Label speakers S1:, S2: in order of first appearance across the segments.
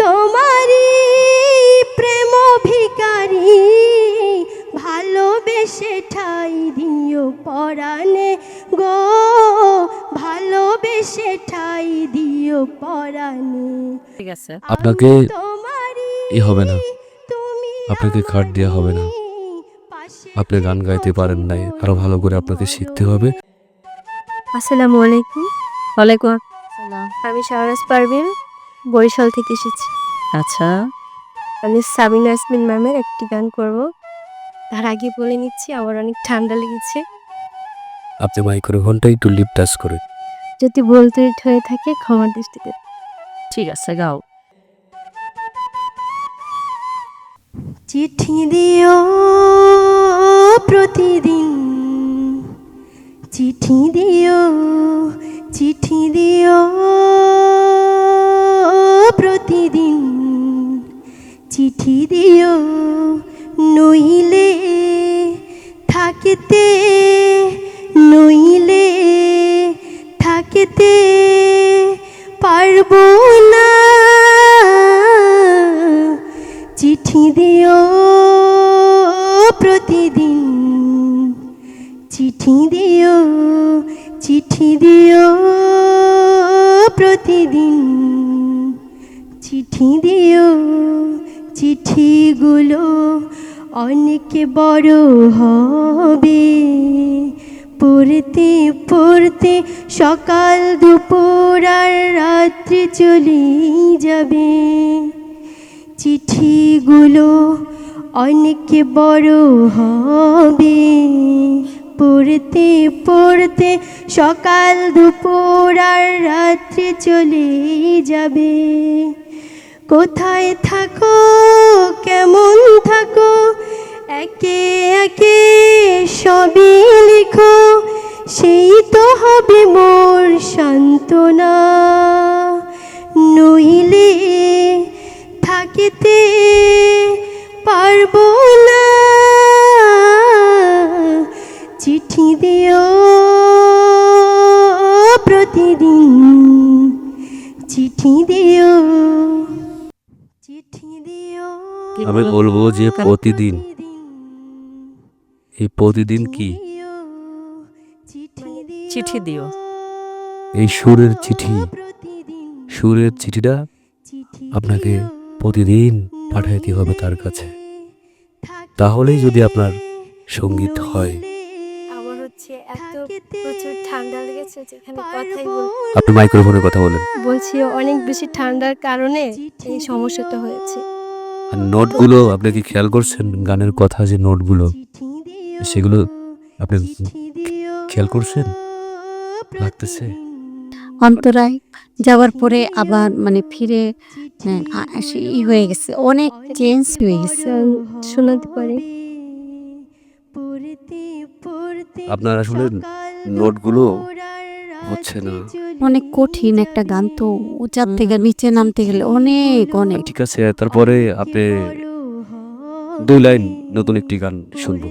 S1: তোমারই প্রেম ভিকারি ভালোবেসে ঠাই দিও পরাণে গো ভালোবেসে ঠাই দিও পরাণে।
S2: ঠিক আছে।
S3: আপনাকে ই হবে না।
S1: তুমি
S3: আপনাকে কার্ড দেওয়া হবে না। আপনি গান গাইতে পারেন নাই আরও ভালো করে আপনাকে শিখতে হবে।
S4: আসসালামু আলাইকুম।
S2: ওয়ালাইকুম আসসালাম
S4: আমি শাহরাজ পারভিন। বরিশাল থেকে এসেছি।
S2: আচ্ছা।
S4: আমি সাবিনা ইয়াসমিন ম্যামের একটি গান করব। তার আগে বলে নিচ্ছি আমার অনেক ঠান্ডা লেগেছে।
S3: আপনি মাইক্রোফোনটা একটু লিপ টাচ করে।
S4: যদি বলতে হয়ে থাকে ক্ষমার দৃষ্টিতে।
S2: ঠিক আছে গাও।
S1: চিঠি দিও প্রতিদিন। চিঠি দিও চিঠি দিও। প্রতিদিন চিঠি দিও, নইলে থাকিতে নইলে থাকিতে পারব না। চিঠি দিও, প্রতিদিন চিঠি দিও চিঠি দিও, প্রতিদিন চিঠি দিও চিঠিগুলো অনেক বড় হবে। পড়তে পড়তে সকাল দুপুর আর রাত্রি চলে যাবে। চিঠিগুলো অনেক বড় হবে। পড়তে পড়তে সকাল দুপুর আর রাত্রি চলে যাবে। কোথায় থাকো? কেমন থাকো? একে একে সবই লিখো। সেই তো হবে মোর সান্ত্বনা। নইলে থাকিতে পারব না। চিঠি দিও প্রতিদিন। চিঠি দিও
S3: আমি বলব যে প্রতিদিন। এই প্রতিদিন কি?
S2: চিঠি দিও।
S3: এই সুরের চিঠি। সুরের চিঠিটা আপনাকে প্রতিদিন পাঠাইতে হবে তার কাছে। তাহলেই যদি আপনার সংগীত হয়।
S4: আমার হচ্ছে এত প্রচুর ঠান্ডা লেগেছে যেখানে কথাই
S3: আপনি মাইক্রোফোনে কথা বলেন।
S4: বলছি অনেক বেশি ঠান্ডার কারণে এই সমস্যাটা হয়েছে।
S3: নোটগুলো আপনি কি খেয়াল করছেন? গানের কথা যে নোটগুলো সেগুলো আপনি খেয়াল করছেন? লাগতেছে?
S5: অন্তরায় যাওয়ার পরে আবার মানে ফিরে হ্যাঁ, ই হয়ে গেছে। অনেক চেঞ্জ হয়ে গেছে।
S4: শোনাতে পারি।
S3: আপনার আসলে নোটগুলো হচ্ছে না।
S5: অনেক কঠিন একটা গান তো উঁচার থেকে নিচে নামতে গেলে অনেক অনেক।
S3: ঠিক আছে তারপরে আপনি দুই লাইন নতুন একটি গান শুনব।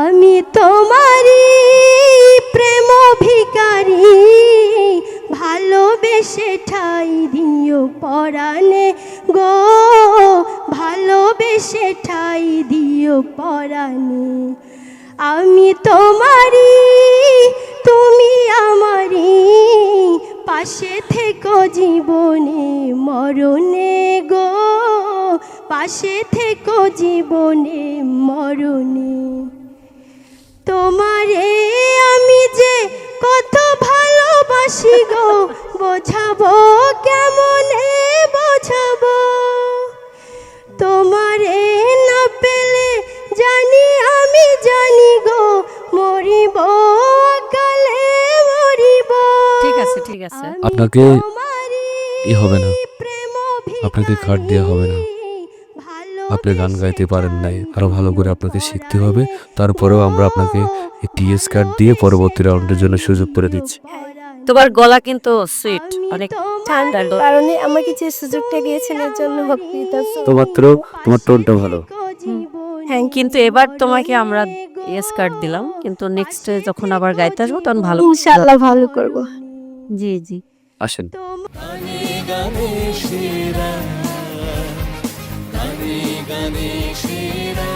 S1: আমি তোমারই প্রেম ভিকারি ভালোবেসে ঠাই দিও পরাণে গো ভালোবেসে ঠাই দিও পরাণে। আমি তোমারই তুমি আমারই পাশে থেকো জীবনে, মরণে গো। পাশে থেকো জীবনে, মরণে। তোমারে আমি যে কত ভালোবাসি গো, বোঝাবো কেমনে
S2: ঠিক আছে।
S3: আপনাকে ই হবে না। আপনাকে কার্ড দেওয়া হবে না। আপনি গান গাইতে পারেন নাই। আরও ভালো করে আপনাকে শিখতে হবে। তারপরেও আমরা আপনাকে একটি এস কার্ড দিয়ে পরবর্তী রাউন্ডের জন্য সুযোগ করে দিচ্ছি।
S2: তোমার গলা কিন্তু সুইট অনেক
S4: ঠান্ডার কারণে আমাকে যে সুযোগটা দিয়েছেন এর জন্য ভক্তিত
S3: তো মাত্র তোমার টোনটা ভালো।
S4: হ্যাঁ
S2: কিন্তু এবার তোমাকে আমরা ইয়েস কার্ড দিলাম। কিন্তু নেক্সট যখন আবার গাইতে আসব তখন ভালো
S4: ইনশাআল্লাহ ভালো করব।
S5: জি জি।
S3: আসেন।
S1: গানে সেরা। গানে গানে সেরা।